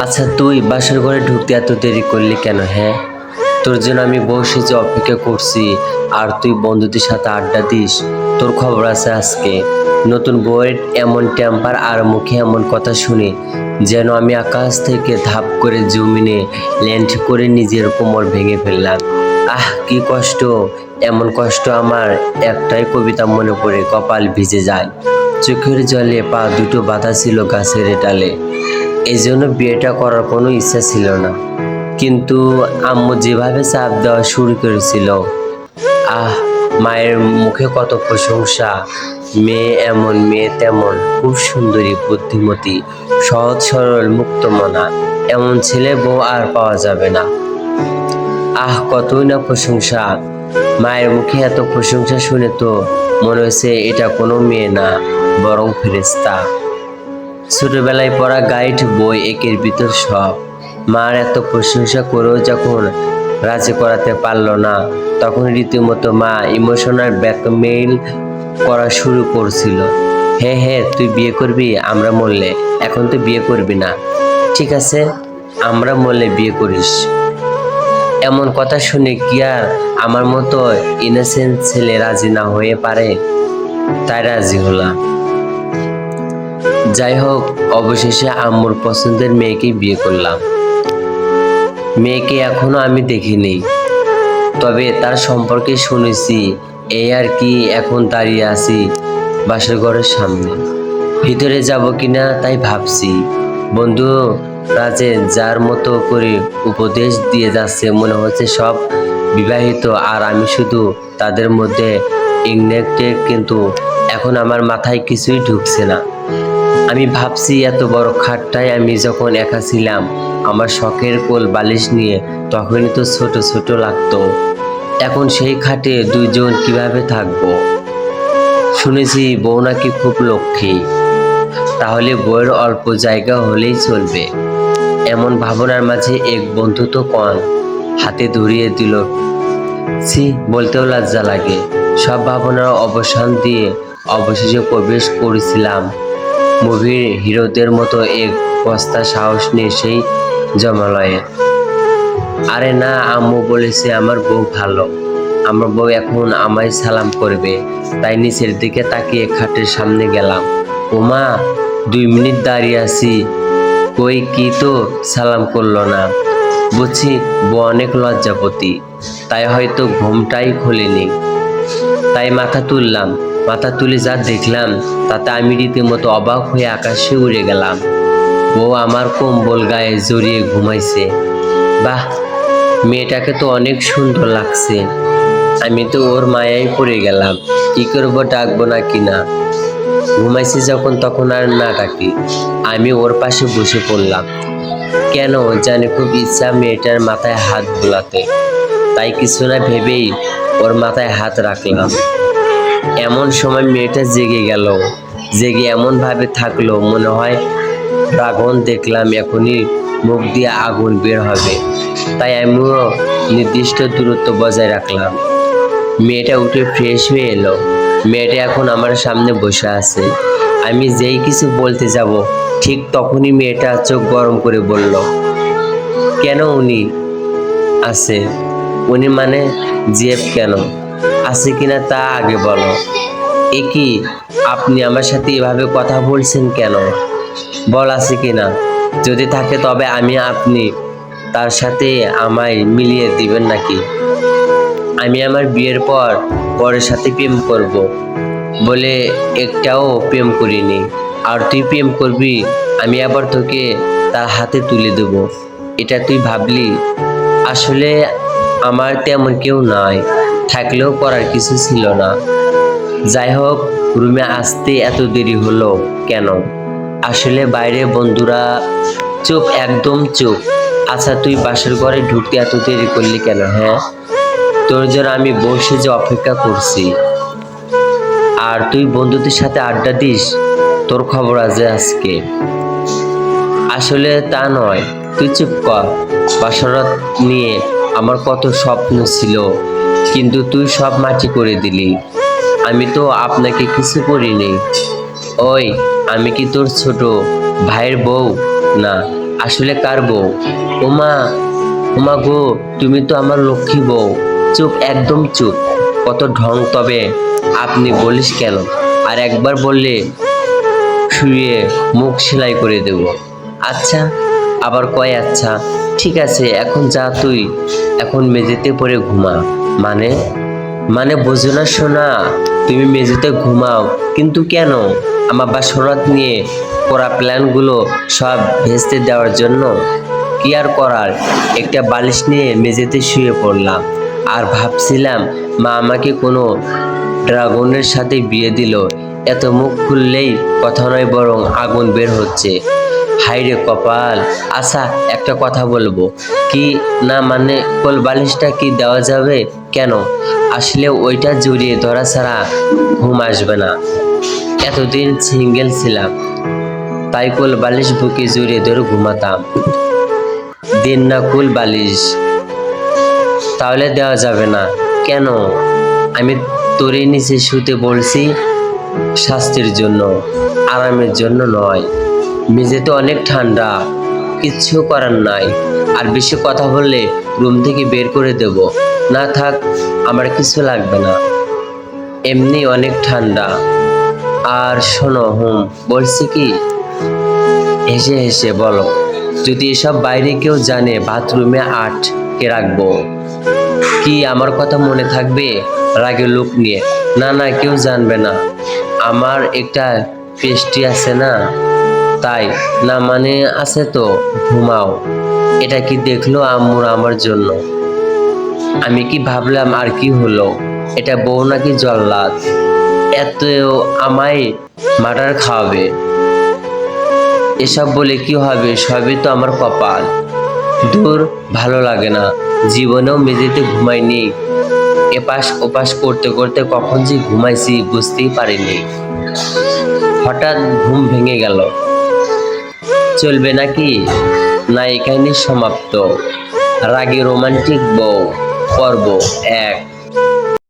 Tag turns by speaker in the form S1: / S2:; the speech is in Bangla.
S1: আচ্ছা তুই বাসার ঘরে ঢুকতে এত দেরি করলি কেন হ্যাঁ? তোর জন্য আমি বসে যে অপেক্ষা করছি, আর তুই বন্ধুদের সাথে আড্ডা দিস, তোর খবর আছে আজকে। নতুন বইয়ের এমন টেম্পার আর মুখে এমন কথা শুনে, যেন আমি আকাশ থেকে ধাপ করে জমিনে ল্যান্ড করে নিজের কোমর ভেঙে ফেললাম। আহ, কি কষ্ট! এমন কষ্ট আমার একটাই কবিতা মনে পড়ে, কপাল ভিজে যায়। চোখের জলে পা দুটো বাঁধা ছিল গাছের ডালে। এই জন্য বিয়েটা করার কোনো ইচ্ছা ছিল না। কিন্তু আম্মু যেভাবে চাপ দেওয়া শুরু করেছিল, আহ, মায়ের মুখে কত প্রশংসা। মেয়ে এমন, মেয়ে তেমন, খুব সুন্দরী, বুদ্ধিমতী, সহজ, সরল, মুক্ত মনা। এমন ছেলে বউ আর পাওয়া যাবে না। আহ, কতই না প্রশংসা। মায়ের মুখে এত প্রশংসা শুনে তো মনে হয়েছে এটা কোনো মেয়ে না, বরং ফেরেস্তা ছোটবেলায় পড়া গাইড, বই, একের ভিতর সব। মার এত প্রশংসা করেও যখন রাজি করাতে পারল না, তখন রীতিমতো মা ইমোশনাল ব্ল্যাকমেইল করা শুরু করছিল। হে হে, তুই বিয়ে করবি? আমরা মরলে। এখন তুই বিয়ে করবি না। ঠিক আছে, আমরা মরলে বিয়ে করিস। এমন কথা শুনে কি আর আমার মতো ইনোসেন্ট ছেলে রাজি না হয়ে পারে? তাই রাজি হলাম। যাই হোক অবশেষে আম্মুর পছন্দের মেয়েকে বিয়ে করলাম। মেয়েকে এখনও আমি দেখিনি। তবে তার সম্পর্কে শুনেছি, এই আর কি এখন দাঁড়িয়ে আছি বাসর ঘরের সামনে। ভিতরে যাব কিনা তাই ভাবছি। বন্ধু, রাজে যার মতো করে উপদেশ দিয়ে যাচ্ছে মনে হচ্ছে সব বিবাহিত আর আমি শুধু তাদের মধ্যে ইগনেক্টেড, কিন্তু এখন আমার মাথায় কিছুই ঢুকছে না। আমি ভাবছি এত বড় খাটটায় আমি যখন একা ছিলাম, আমার শখের কোল বালিশ নিয়ে তখনই তো ছোট ছোট লাগতো। এখন সেই খাটে দুজন কীভাবে থাকব? শুনেছি বউ নাকি খুব লক্ষ্মী। তাহলে বউয়ের অল্প জায়গা হলেই চলবে। এমন ভাবনার মাঝে এক বন্ধু তো কন হাতে ধরিয়ে দিল, ছি, বলতেও লজ্জা লাগে। সব ভাবনার অবসান দিয়ে অবশেষে প্রবেশ করেছিলাম। মুভির হিরোদের মতো এক বস্তা সাহস নিয়ে সেই জমালয়ে। আরে না, আম্মু বলেছে আমার বউ ভালো। আমার বউ এখন আমায় সালাম করবে। তাই নিচের দিকে তাকিয়ে খাটের সামনে গেলাম। ওমা, দুই মিনিট দাঁড়িয়ে আছি। কই কি তো সালাম করল না। বুঝছি বউ অনেক লজ্জাপতি। তাই হয়তো ঘুমটাই খোলেনি। তাই মাথা তুললাম। মাথা তুলে যা দেখলাম, তাতে আমি রীতিমতো অবাক হয়ে আকাশে উড়ে গেলাম। ও আমার কম্বল গায়ে জড়িয়ে ঘুমাইছে। বাহ, মেয়েটাকে তো অনেক সুন্দর লাগছে। আমি তো ওর মায়ায় পড়ে গেলাম, কি করব ডাকবো না কি না। ঘুমাইছে যখন, তখন আর না ডাকি, আমি ওর পাশে বসে পড়লাম। কেন জানে খুব ইচ্ছা মেয়েটার মাথায় হাত বোলাতে, তাই কিছু না ভেবেই ওর মাথায় হাত রাখলাম। এমন সময় মেয়েটা জেগে গেল। জেগে এমন ভাবে থাকল, মনে হয় ড্রাগন দেখলাম এখনই মুখ দিয়ে আগুন বের হবে। তাই আমিও নির্দিষ্ট দূরত্ব বজায় রাখলাম। মেয়েটা উঠে ফ্রেশ হয়ে এলো। মেয়েটা এখন আমার সামনে বসে আছে। আমি যেই কিছু বলতে যাব, ঠিক তখনই মেয়েটা চোখ গরম করে বলল, কেন উনি আছে? উনি মানে জিএফ কেন? আছে কিনা তা আগে বলো। এ কি, আপনি আমার সাথে এভাবে কথা বলছেন কেন? বল আছে কিনা। যদি থাকে তবে আমি আপনি তার সাথে আমায় মিলিয়ে দিবেন নাকি? আমি আমার বিয়ের পর পরের সাথে প্রেম করব বলে একটাও প্রেম করিনি। আর তুই প্রেম করবি, আমি আবার তোকে তার হাতে তুলে দেব। এটা তুই ভাবলি? আসলে আমার তেমন কেউ নাই। থাকলেও করার কিছু ছিল না। যাই হোক রুমে আসতে এত দেরি হলো কেন? আসলে বাইরে, বন্ধুরা, চুপ, একদম চুপ। আচ্ছা তুই বাসর ঘরে ঢুকতে এত দেরি করলি কেন হ্যাঁ? তোর জন্য আমি বসে যে অপেক্ষা করছি। আর তুই বন্ধুদের সাথে আড্ডা দিস? তোর খবর আছে আজকে। আসলে তা নয়। তুই চুপ কর। বাসরাত নিয়ে আমার কত স্বপ্ন ছিল। কিন্তু তুই সব মাটি করে দিলি। আমি তো আপনাকে কিছু করিনি। ওই, আমি কি তোর ছোট ভাইয়ের বউ? না, আসলে কার বউ? ওমা ওমা গো, তুমি তো আমার লক্ষ্মী বউ। চুপ, একদম চুপ। কত ঢং, তবে আপনি বলিস কেন? আর একবার বললে শুয়ে মুখ সেলাই করে দেব। আচ্ছা আবার কয় আচ্ছা? ঠিক আছে, এখন যা তুই, এখন মেঝেতে পড়ে ঘুমা। মানে? মানে বোঝো না সোনা, তুমি মেঝেতে ঘুমাও, কিন্তু কেন? আমার বা সোনাত নিয়ে করা প্ল্যানগুলো সব ভেস্তে দেওয়ার জন্য কি আর করার? একটা বালিশ নিয়ে মেঝেতে শুয়ে পড়লাম আর ভাবছিলাম মা আমাকে কোনো ড্রাগনের সাথে বিয়ে দিল। এত মুখ খুললেই কথা নয় বরং আগুন বের হচ্ছে। হাইরে কপাল আচ্ছা একটা কথা বলব। কি না মানে কোল বালিশটা কি দেওয়া যাবে? কেন? আসলে ওইটা জড়িয়ে ধরা ছাড়া ঘুম আসবে না। এতদিন সিঙ্গেল ছিলাম, তাই কোল বালিশ বুকে জড়িয়ে ধরে ঘুমাতাম। দিন না কুল বালিশ, তাহলে দেওয়া যাবে না। কেন? আমি তোরে নিচে শুতে বলছি। স্বাস্থ্যের জন্য, আরামের জন্য নয়। মেঝেতে অনেক ঠান্ডা, কিচ্ছু করার নাই। আর বেশি কথা বললে রুম থেকে বের করে দেব। না থাক, আমার কিছু লাগবে না। এমনি অনেক ঠান্ডা। আর শোনো, হুম, বলছি কি? হেসে হেসে বলো, যদি এসব বাইরে কেউ জানে, বাথরুমে আটকে রাখব। কি আমার কথা মনে থাকবে? রাগে লোক নিয়ে। না না, কেউ জানবে না। আমার একটা পেস্টি আছে না? তাই, না মানে আছে তো, ঘুমাও। এটা কি দেখল আম্মুর আমার জন্য? আমি কি ভাবলাম আর কি হলো? এটা বউ নাকি জল্লাদ? এত আমায় মাটার খাওয়াবে। এসব বলে কি হবে? সবই তো আমার কপাল। দূর, ভালো লাগে না। জীবনেও মেঝেতে ঘুমাইনি। এপাশ ওপাশ করতে করতে কখন যে ঘুমাইছি বুঝতেই পারিনি। হঠাৎ ঘুম ভেঙে গেল। চলবে নাকি? না এখানে সমাপ্ত। রাগে রোমান্টিক বউ, পর্ব এক।